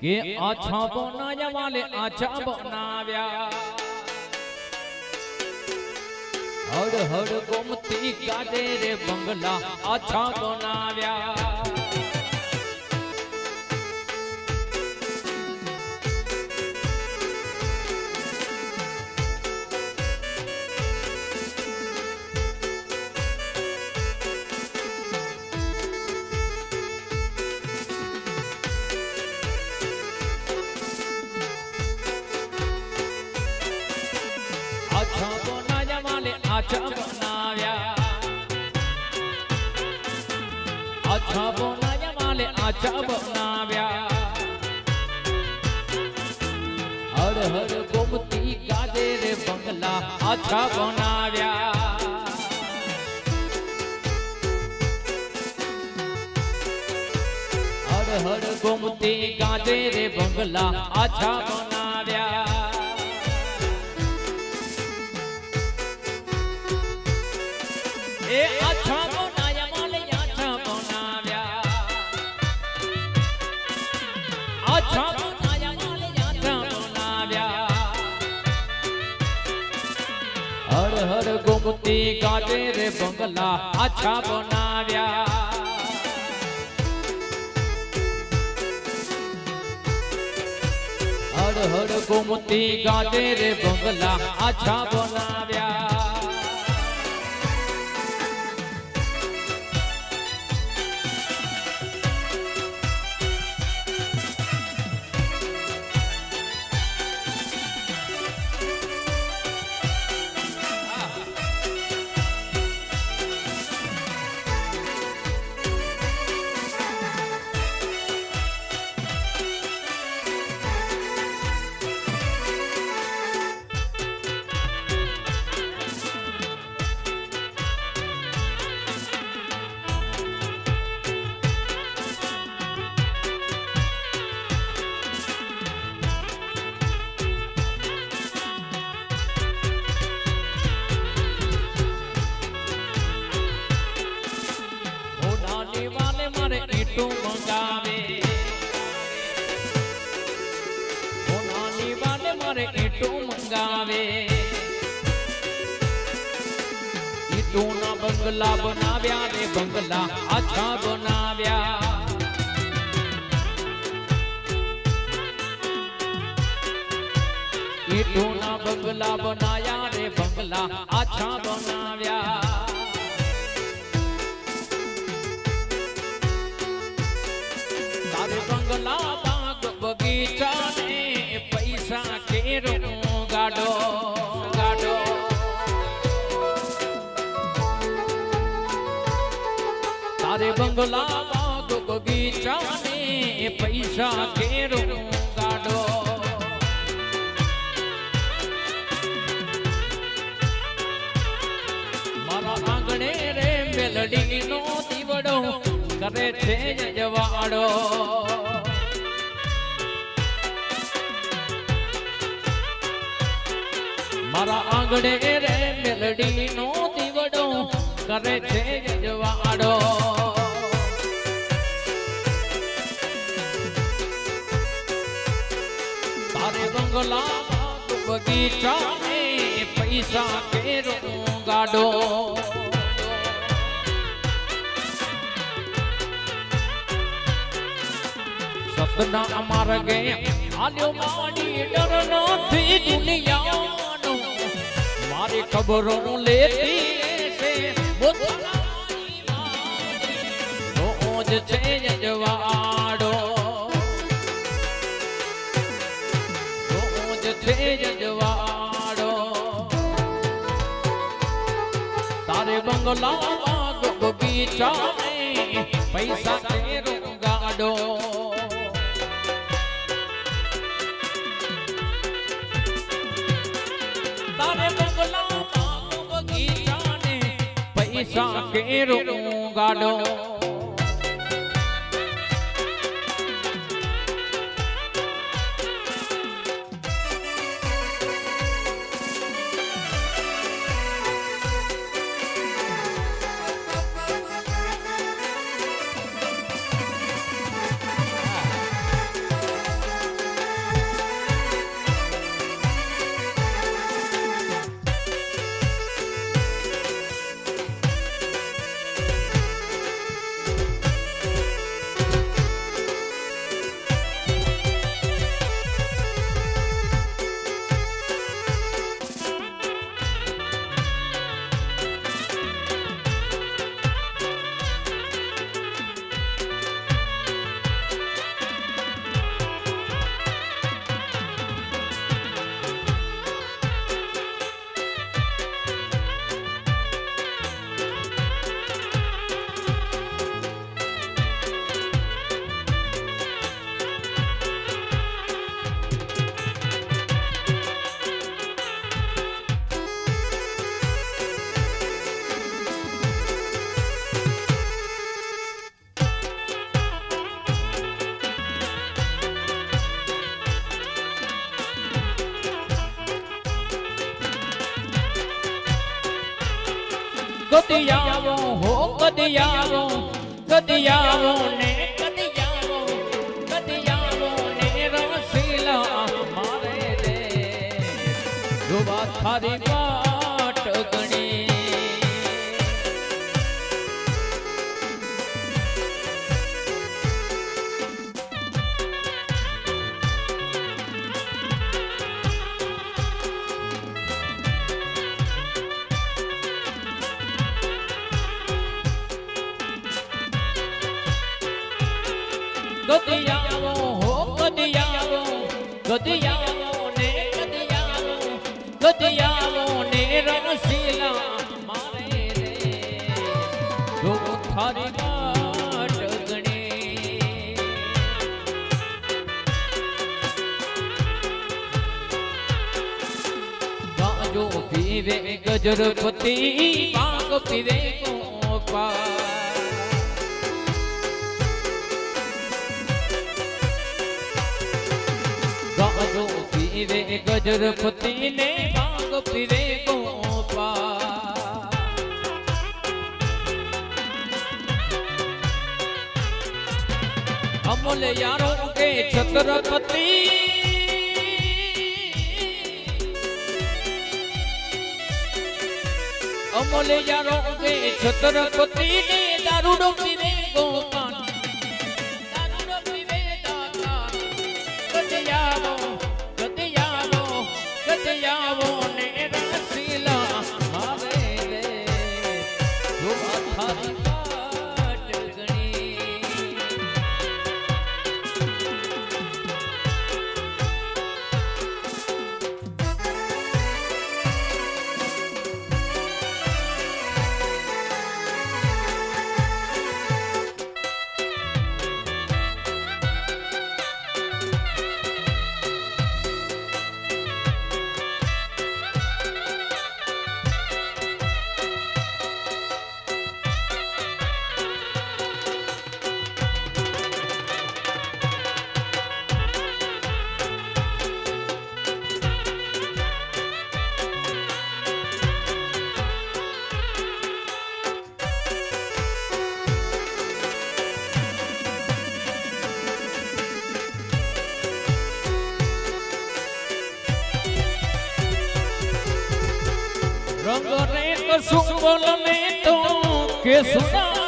કે આછા બનાયા વાલે આછા બનાવ્યા હડ હડ ગોમતી કાઢે રે બંગલા આછા બનાવ્યા હર હર ગોમતી ગાજે રે બંગલા આછા બનાવ્યા હર હર ગોમતી ગાજે રે બંગલા આછા બનાવ્યા ગોમતી કાઢે રે બંગલા આછા બનાવ્યા હર હર ગોમતી ગાજે રે બંગલા આછા બનાવ્યા ઈંટું મંગાવે ઈંટુના બંગલા બનાવ્યા રે બંગલા આછા બનાવ્યા ઈંટુના બંગલા બનાયા રે બંગલા આછા બનાવ્યા તારે બંગલા બાગ બગીચા ને બંગલા બાગ બગીચા ને પૈસા કેરો ગાડો. મારા આંગણે રે મેલડી નો દીવડો કરે છે જવાડો. મારા આંગણે રે મેલડી નો દીવડો કરે છે જવાડો. બગીચા પૈસા કેરો ગાડો સતના અમાર ગે આલ્યો માડી ડર નથી દુનિયાનો. મારી ખબરો લેતી છે રોજ છે જવાડો છે જવાડો. તારે બંગલા બાગ બગીચા પૈસા તે ગાડો. તારે બંગલા બાગ બગીચા પૈસા કે ગાડો. કદી આવો હો કદી આવો કદી આવો થારી પાટ ગણી કદી આવો હો કદી આવો કદી આવો ને કદી આવો કદી આવો ને રસીલા મારે રે. જો થારી પીવે ગજરપતિ, પાક પીવે ગોપાલ પીવે ગજરપતિ ને ભાંગ પીવે ગોપા અમૂલ યારો કે છત્રપતિ. અમૂલ યારો કે છત્રપતિ ને દારૂડો પીવે રંગ રે કશું બોલને તો કે સુનાનો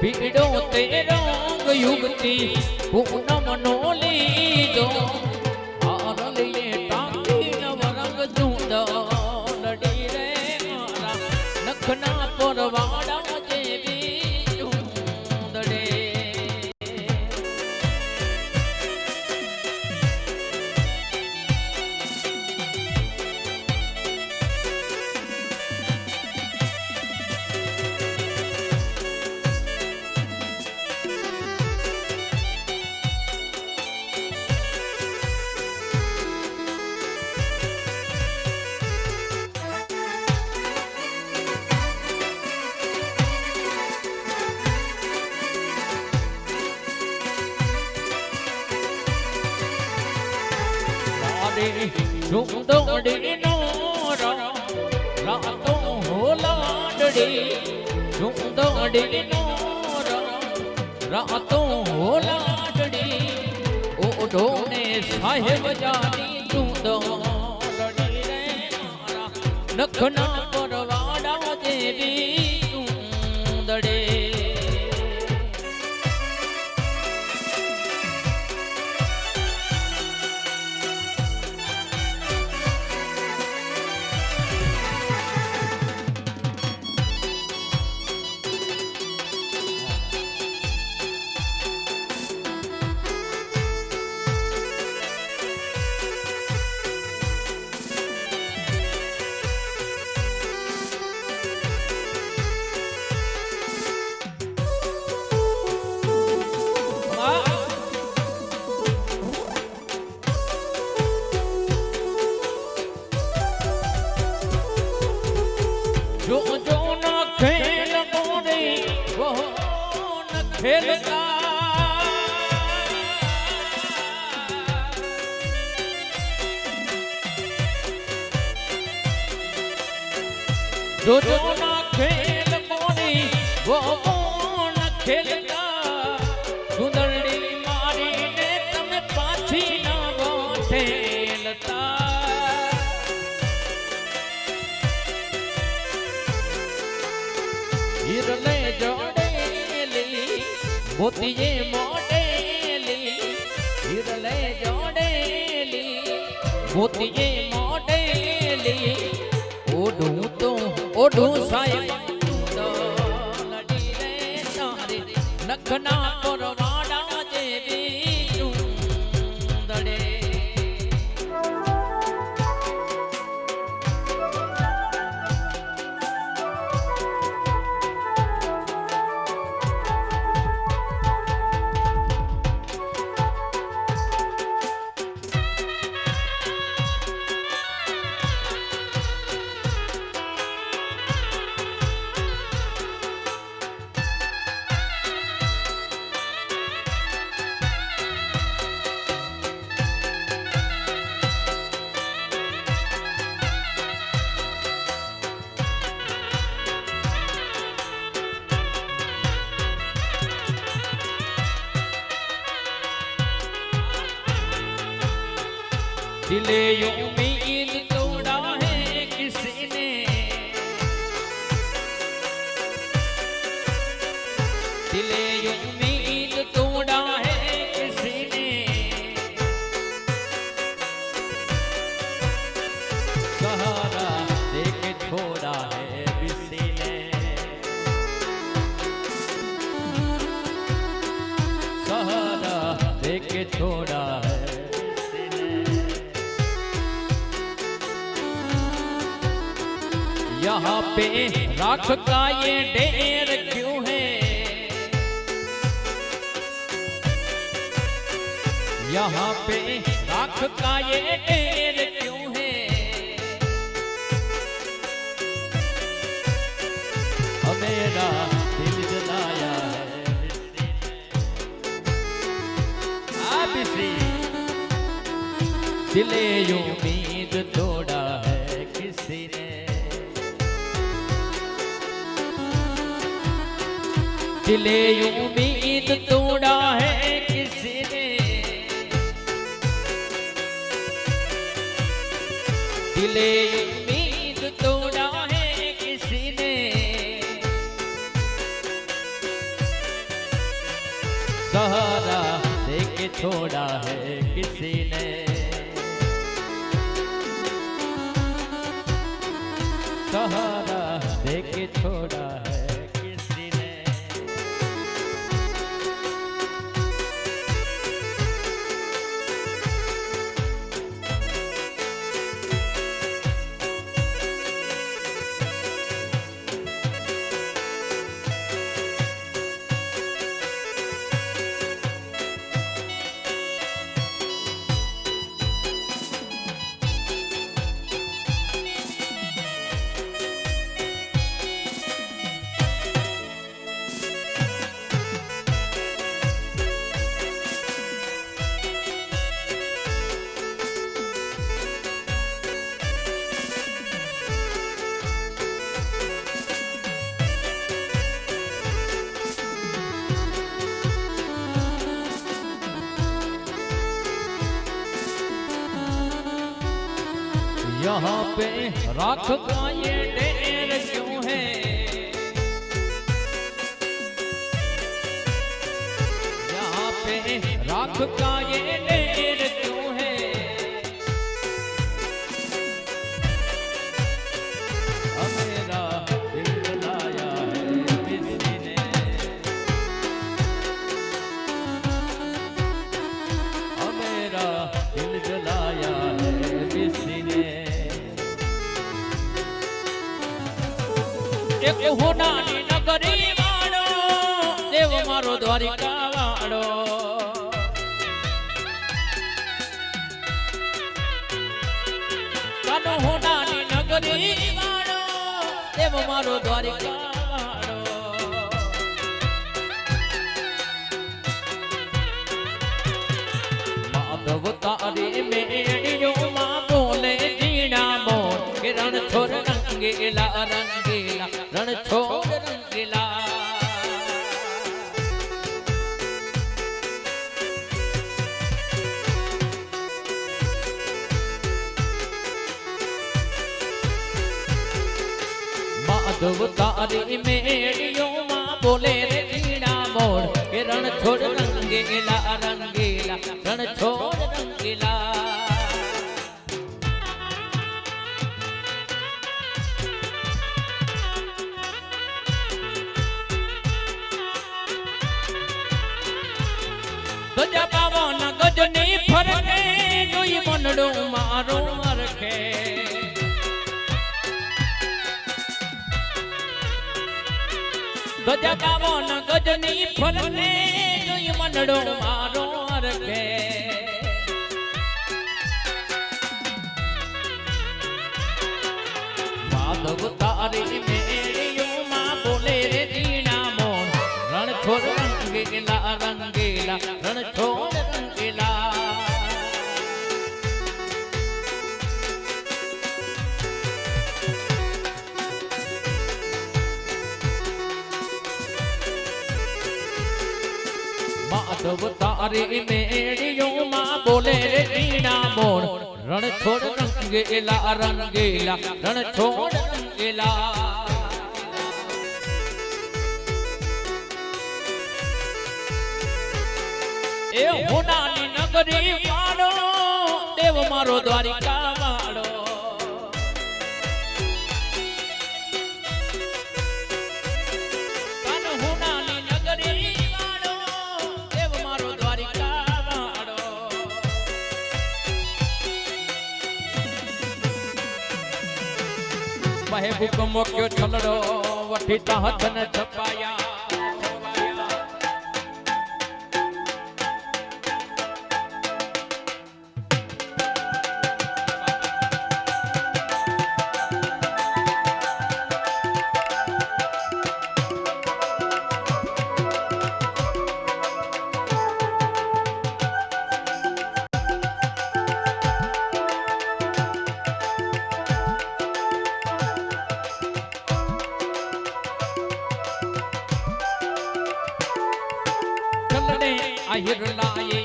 પીડો તે રંગ યુગતી પૂનમનો લીધો લાડે સુંદડી નો રાતો હો લાડડી સુંદડી નો રાતો હો લાડડી, ઓઢો ને સાહેબ જાની સુંદડી રે નખના પરવાડા દેવી સુંદડે મોતીએ મોડેલી હિરલે જોડેલી. મોતીએ મોડેલી ઓઢું તો ઓઢું સાહેબ નખના પરવાડા दिले उम्मीद तोड़ा है किसी ने दिले उम्मीद तोड़ा है किसी ने सहारा देके छोड़ा है किसी ने सहारा देके छोड़ा यहाँ पे राख का ये ढेर क्यों है? यहाँ पे राख का ये ढेर क्यों है? अब मेरा दिल जलाया है। आप इसी दिले उम्मीद दिले उम्मीद तोड़ा है किसी ने दिले उम्मीद तोड़ा है किसी ने सहारा देके छोड़ा है पे राख का ये ढेर क्यों है? यहाँ पे राख का ये ढेर રંગેલા રંગેલા રણછોડ રંગેલા માધવ તારી મેળિયો માં બોલે રે ઝીણા મોડ કે રણછોડ રંગેલા રંગેલા રણછોડ રંગેલા જોઈ મારો મારું મરખે ગજા પાવન ગજની ફરકે જોઈ મંડળો મારો અરખે માધવ તારી મેળીઓમાં બોલે રે જીણા મોન રણછોડ રંગેલા રંગેલા રણ તારી મેળીઓમાં બોલે રે જીણા મોન રણ છોડ રંગેલા રંગેલા રણ છોડ રંગેલા. એ હોનાની નગરી બહે ભૂખ મોક્યો છલડો વઠીતા હથ ને છલડે આહિર લાયે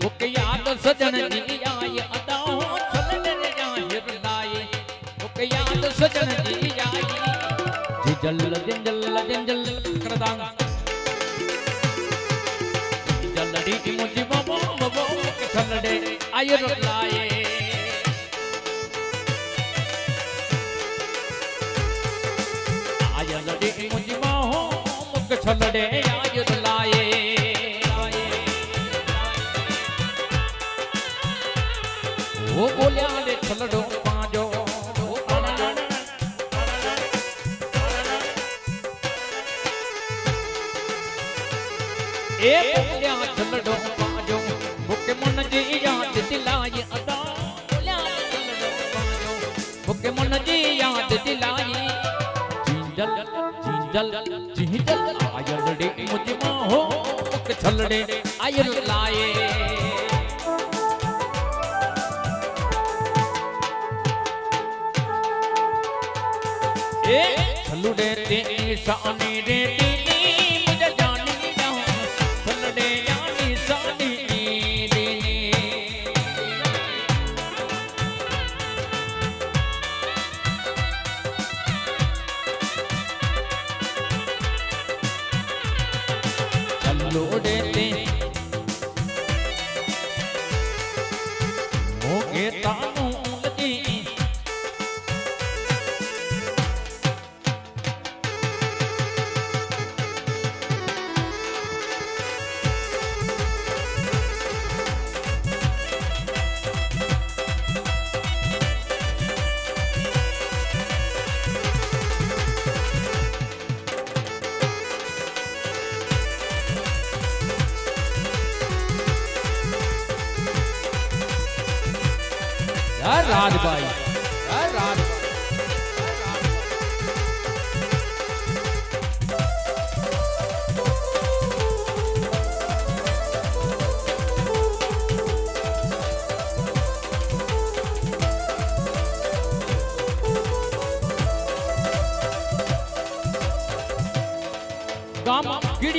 ભૂખ યાદ સજન જી આય અદાઓ છલડે રે લાયે સજન છલડે આહિર લાયે મુજી બાહો એ બોલ્યા છલડો પાજો મુકે મન જી યાદ દિલાય અદા. બોલ્યા છલડો પાજો મુકે મન જી યાદ દિલાય જીંજલ જીંજલ જીંજલ આયલડે મુજમાં હો મુક છલડે આયલ લાયે એ છલુડે તે શાની રે દીની છલુડે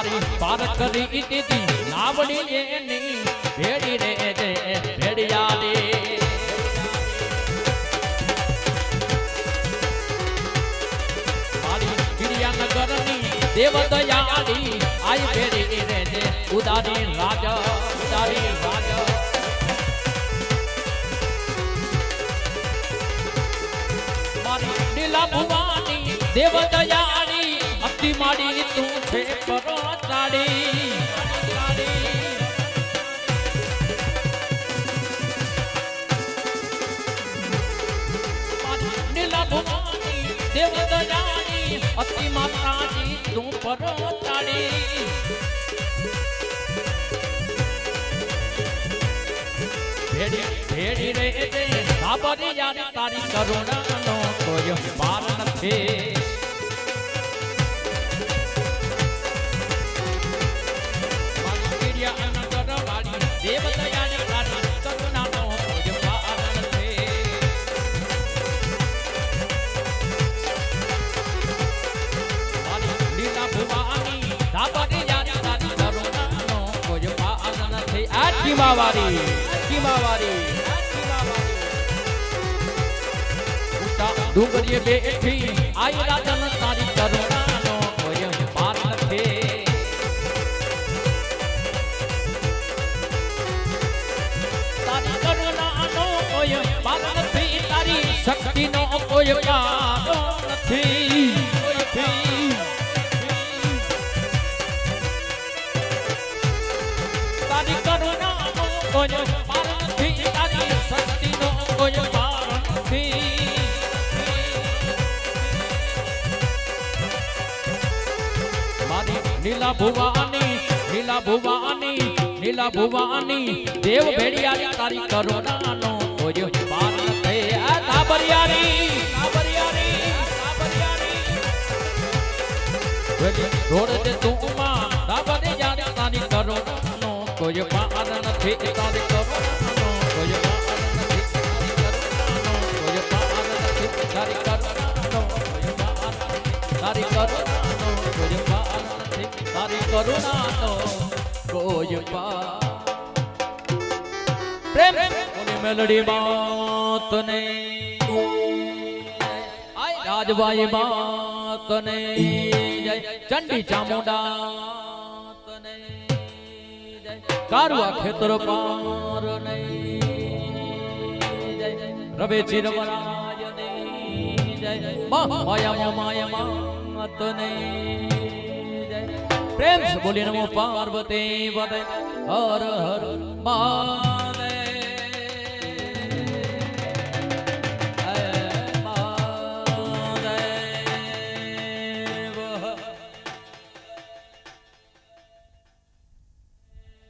મારી પાર કરી દીધી નાવડી એની ભેડી રે જે ભેડિયા રે મારી ગિરિયાનગરની દેવ દયાળી આઈ ભેડી રે જે ઉદારી રાજ ઉદારી રાજ મારી નીલા ભુવાની દેવ દયાળી અતિ માડી તું છે પરોચાડી નીલા ભુવાની દેવ દયાળી અતિ માતાજી તું પરોચાડી ભેડી ભેડી રે બાબરી યારી તારી કરુણાનો કોઈ પાર નથી. આ જીવાવાળી જીવાવાળી ઉતા ડુંગરીએ બેઠી આઈ રાજન તારી કરુણાનો કોઈ પાર નથી તારી કરુણાનો કોઈ પાર નથી તારી શક્તિનો કોઈ પાર નથી નથી નીલા ભુવાની નીલા ભુવાની નીલા ભુવાની, દેવ ભેડિયારી તારી કરુણાનો કોઈ પાર નથી આ રોડ તું માં તાબરે તારી કરુણાનો કોઈ પાર નથી તારી તારી કરુણાનો કોઈ પાર પ્રેમ ઓલી મેલડી માતને? આય રાજભાઈ માત ને જય ચંડી ચામુંડા તને જય કારવા ખેતર પાર ને જય રવે ચિરવરાય ને જય માયા માયા માતને? જય પ્રેમ બોલી નમો પાર્વતી હર હર મા